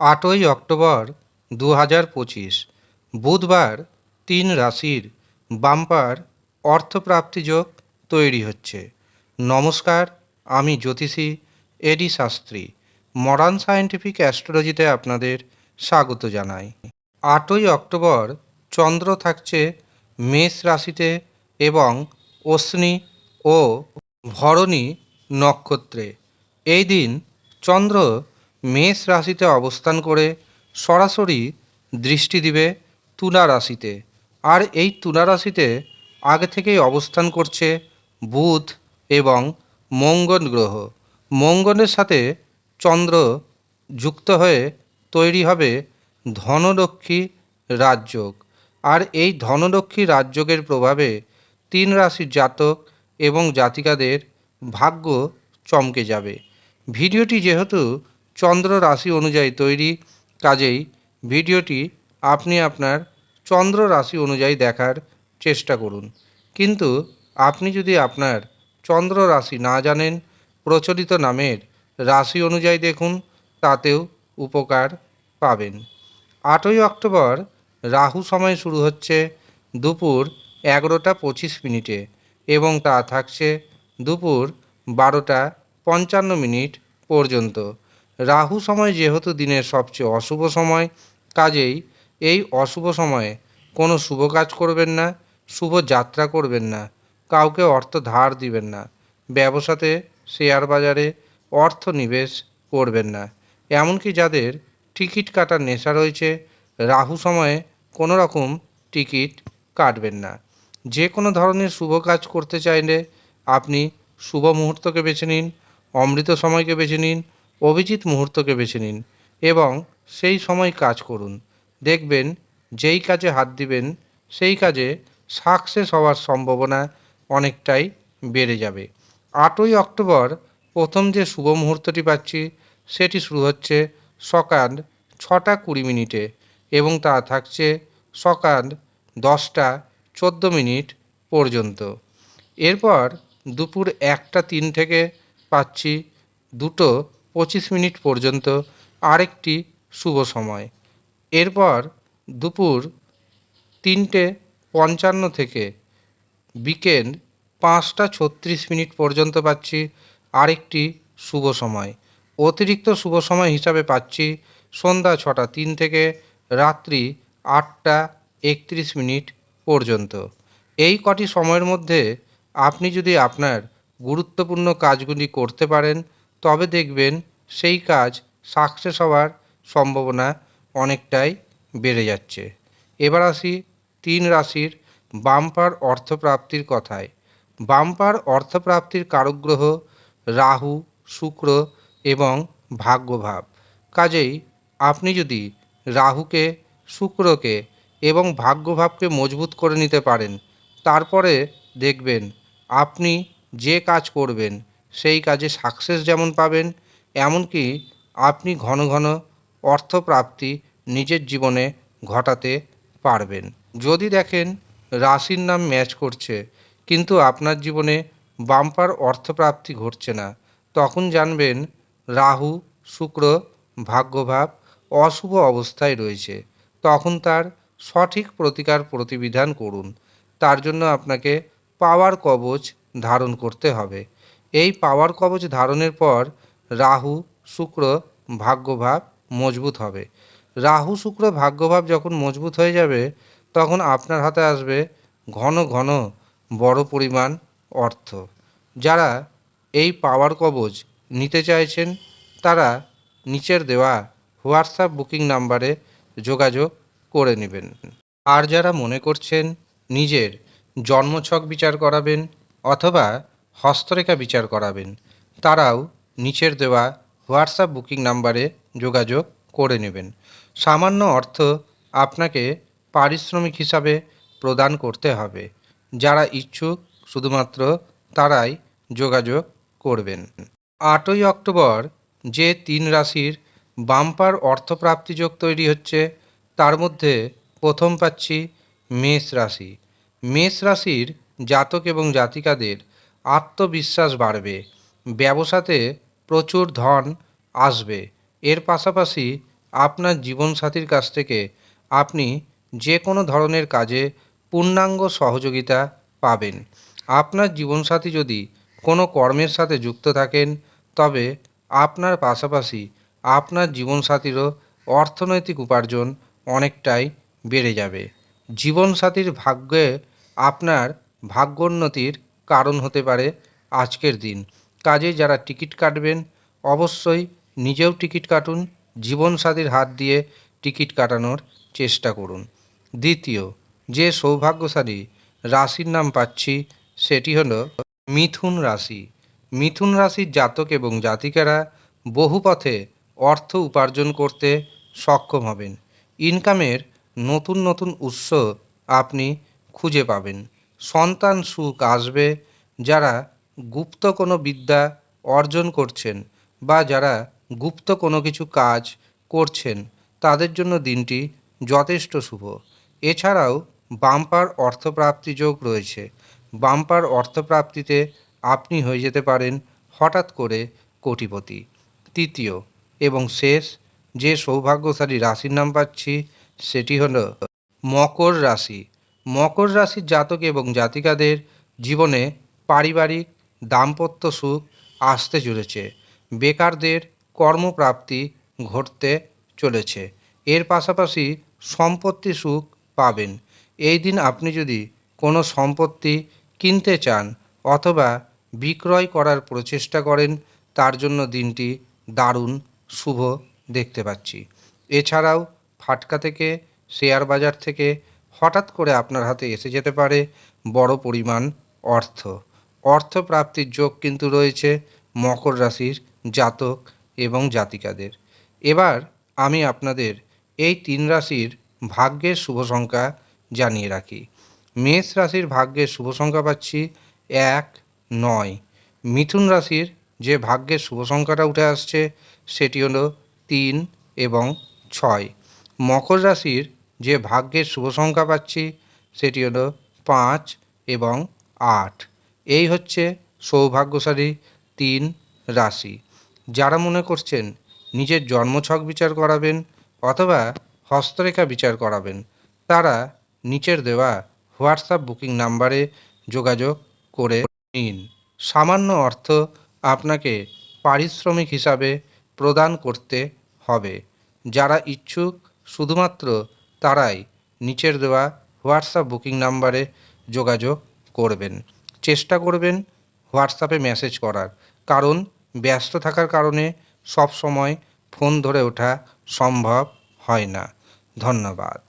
আটই অক্টোবর দু হাজার পঁচিশ। বুধবার তিন রাশির বাম্পার অর্থপ্রাপ্তি যোগ তৈরি হচ্ছে। নমস্কার, আমি জ্যোতিষী এডি শাস্ত্রী। মডার্ন সায়েন্টিফিক অ্যাস্ট্রোলজিতে আপনাদের স্বাগত জানাই। আটই অক্টোবর চন্দ্র থাকছে মেষ রাশিতে এবং অশ্বিনী ও ভরণী নক্ষত্রে। এই দিন চন্দ্র মেষ রাশিতে অবস্থান করে সরাসরি দৃষ্টি দিবে তুলা রাশিতে। আর এই তুলা রাশিতে আগে থেকেই অবস্থান করছে বুধ এবং মঙ্গল গ্রহ। মঙ্গলের সাথে চন্দ্র যুক্ত হয়ে তৈরি হবে ধনলক্ষ্মী রাজযোগ। আর এই ধনলক্ষ্মী রাজযোগের প্রভাবে তিন রাশির জাতক এবং জাতিকাদের ভাগ্য চমকে যাবে। ভিডিওটি যেহেতু চন্দ্র রাশি অনুযায়ী তৈরি। কাজেই ভিডিওটি আপনি আপনার চন্দ্র রাশি অনুযায়ী দেখার চেষ্টা করুন। কিন্তু আপনি যদি আপনার চন্দ্র রাশি না জানেন, প্রচলিত নামের রাশি অনুযায়ী দেখুন, তাতেও উপকার পাবেন। আটই অক্টোবর রাহু সময় শুরু হচ্ছে দুপুর এগারোটা পঁচিশ মিনিটে এবং তা থাকছে দুপুর বারোটা পঞ্চান্ন মিনিট পর্যন্ত। রাহু সময় যেহেতু দিনের সবচেয়ে অশুভ সময়, কাজেই এই অশুভ সময়ে কোনো শুভ কাজ করবেন না, শুভ যাত্রা করবেন না, কাউকে অর্থ ধার দিবেন না, ব্যবসাতে, শেয়ার বাজারে অর্থ নিবেশ করবেন না। এমনকি যাদের টিকিট কাটার নেশা রয়েছে, রাহু সময়ে কোনো রকম টিকিট কাটবেন না। যে কোনো ধরনের শুভ কাজ করতে চাইলে আপনি শুভ মুহূর্তকে বেছে নিন, অমৃত সময়কে বেছে নিন অভিজিৎ মুহূর্তকে বেছে নিন এবং সেই সময় কাজ করুন। দেখবেন যেই কাজে হাত দিবেন, সেই কাজে সাকসেস হওয়ার সম্ভাবনা অনেকটাই বেড়ে যাবে। আটই অক্টোবর প্রথম যে শুভ মুহূর্তটি পাচ্ছি, সেটি শুরু হচ্ছে সকাল ছটা কুড়ি মিনিটে এবং তা থাকছে সকাল দশটা চোদ্দ মিনিট পর্যন্ত। এরপর দুপুর একটা তিন থেকে পাচ্ছি দুটো পঁচিশ মিনিট পর্যন্ত আরেকটি শুভ সময়। এরপর দুপুর তিনটে পঞ্চান্ন থেকে বিকেল পাঁচটা ছত্রিশ মিনিট পর্যন্ত পাচ্ছি আরেকটি শুভ সময়। অতিরিক্ত শুভ সময় হিসাবে পাচ্ছি সন্ধ্যা ছটা তিন থেকে রাত্রি আটটা একত্রিশ মিনিট পর্যন্ত। এই কটি সময়ের মধ্যে আপনি যদি আপনার গুরুত্বপূর্ণ কাজগুলি করতে পারেন, তবে দেখবেন সেই কাজ সাকসেস হওয়ার সম্ভাবনা অনেকটাই বেড়ে যাচ্ছে। এবার আসি তিন রাশির বাম্পার অর্থপ্রাপ্তির কথায়। বাম্পার অর্থপ্রাপ্তির কারকগ্রহ রাহু, শুক্র এবং ভাগ্যভাব। কাজেই আপনি যদি রাহুকে, শুক্রকে এবং ভাগ্যভাবকে মজবুত করে নিতে পারেন, তারপরে দেখবেন আপনি যে কাজ করবেন, সেই কাজে সাকসেস যেমন পাবেন এমনকি আপনি ঘন ঘন অর্থপ্রাপ্তি নিজের জীবনে ঘটাতে পারবেন। যদি দেখেন রাশির নাম ম্যাচ করছে, কিন্তু আপনার জীবনে বাম্পার অর্থপ্রাপ্তি ঘটছে না, তখন জানবেন রাহু, শুক্র ভাগ্যভাব অশুভ অবস্থায় রয়েছে। তখন তার সঠিক প্রতিকার প্রতিবিধান করুন। তার জন্য আপনাকে পাওয়ার কবচ ধারণ করতে হবে। এই পাওয়ার কবচ ধারণের পর রাহু, শুক্র ভাগ্যভাব মজবুত হবে। রাহু, শুক্র ভাগ্যভাব যখন মজবুত হয়ে যাবে, তখন আপনার হাতে আসবে ঘন ঘন বড় পরিমাণ অর্থ। যারা এই পাওয়ার কবজ নিতে চাইছেন, তারা নিচের দেওয়া হোয়াটসঅ্যাপ বুকিং নাম্বারে যোগাযোগ করে নেবেন। আর যারা মনে করছেন নিজের জন্মছক বিচার করাবেন অথবা হস্তরেখা বিচার করাবেন, তারাও নিচের দেওয়া হোয়াটসঅ্যাপ বুকিং নাম্বারে যোগাযোগ করে নেবেন। সামান্য অর্থ আপনাকে পারিশ্রমিক হিসাবে প্রদান করতে হবে। যারা ইচ্ছুক, শুধুমাত্র তারাই যোগাযোগ করবেন। আটই অক্টোবর যে তিন রাশির বাম্পার অর্থপ্রাপ্তি যোগ তৈরি হচ্ছে, তার মধ্যে প্রথম পাচ্ছি মেষ রাশি। মেষ রাশির জাতক এবং জাতিকাদের আত্মবিশ্বাস বাড়বে। ব্যবসাতে প্রচুর ধন আসবে। এর পাশাপাশি আপনার জীবনসাথীর কাছ থেকে আপনি যে কোনো ধরনের কাজে পূর্ণাঙ্গ সহযোগিতা পাবেন। আপনার জীবনসাথী যদি কোনো কর্মের সাথে যুক্ত থাকেন, তবে আপনার পাশাপাশি আপনার জীবনসাথীরও অর্থনৈতিক উপার্জন অনেকটাই বেড়ে যাবে। জীবনসাথীর ভাগ্যে আপনার ভাগ্যোন্নতির কারণ হতে পারে আজকের দিন। কাজে যারা টিকিট কাটবেন, অবশ্যই নিজেও টিকিট কাটুন, জীবনসাথীর হাত দিয়ে টিকিট কাটানোর চেষ্টা করুন। দ্বিতীয়, যে সৌভাগ্যশালী রাশির নাম পাচ্ছি, সেটি হল মিথুন রাশি। মিথুন রাশির জাতক এবং জাতিকারা বহু পথে অর্থ উপার্জন করতে সক্ষম হবেন। ইনকামের নতুন নতুন উৎস আপনি খুঁজে পাবেন। সন্তান সুখ আসবে, যারা গুপ্ত কোনো বিদ্যা অর্জন করছেন বা যারা গুপ্ত কোনো কিছু কাজ করছেন, তাদের জন্য দিনটি যথেষ্ট শুভ। এছাড়াও বাম্পার অর্থপ্রাপ্তি যোগ রয়েছে। বাম্পার অর্থপ্রাপ্তিতে আপনি হয়ে যেতে পারেন হঠাৎ করে কোটিপতি। তৃতীয় এবং শেষ যে সৌভাগ্যশালী রাশির নাম পাচ্ছি, সেটি হল মকর রাশি। মকর রাশির জাতক এবং জাতিকাদের জীবনে পারিবারিক দাম্পত্য সুখ আসতে চলেছে। বেকারদের কর্মপ্রাপ্তি ঘটতে চলেছে। এর পাশাপাশি সম্পত্তি সুখ পাবেন। এই দিন আপনি যদি কোনো সম্পত্তি কিনতে চান অথবা বিক্রয় করার প্রচেষ্টা করেন, তার জন্য দিনটি দারুণ শুভ দেখতে পাচ্ছি। এছাড়াও ফাটকা থেকে, শেয়ার বাজার থেকে হঠাৎ করে আপনার হাতে এসে যেতে পারে বড় পরিমাণ অর্থ। অর্থ প্রাপ্তির যোগ কিন্তু রয়েছে মকর রাশির জাতক এবং জাতিকাদের। এবার আমি আপনাদের এই তিন রাশির ভাগ্যের শুভ সংখ্যা জানিয়ে রাখি। মেষ রাশির ভাগ্যের শুভ সংখ্যা পাচ্ছি এক, নয়। মিথুন রাশির যে ভাগ্যের শুভ সংখ্যাটা উঠে আসছে সেটি হলো তিন এবং ছয়। মকর রাশির যে ভাগ্যের শুভ সংখ্যা পাচ্ছি সেটি হলো পাঁচ এবং আট। এই হচ্ছে সৌভাগ্যশালী তিন রাশি। যারা মনে করছেন নিজের জন্মছক বিচার করাবেন অথবা হস্তরেখা বিচার করাবেন, তারা নিচের দেওয়া হোয়াটসঅ্যাপ বুকিং নাম্বারে যোগাযোগ করে নিন। সামান্য অর্থ আপনাকে পারিশ্রমিক হিসাবে প্রদান করতে হবে। যারা ইচ্ছুক, শুধুমাত্র তারাই নিচের দেওয়া হোয়াটসঅ্যাপ বুকিং নাম্বারে যোগাযোগ করবেন। চেষ্টা করবেন হোয়াটসঅ্যাপে মেসেজ করার। কারণ ব্যস্ত থাকার কারণে সব সময় ফোন ধরে ওঠা সম্ভব হয় না। ধন্যবাদ।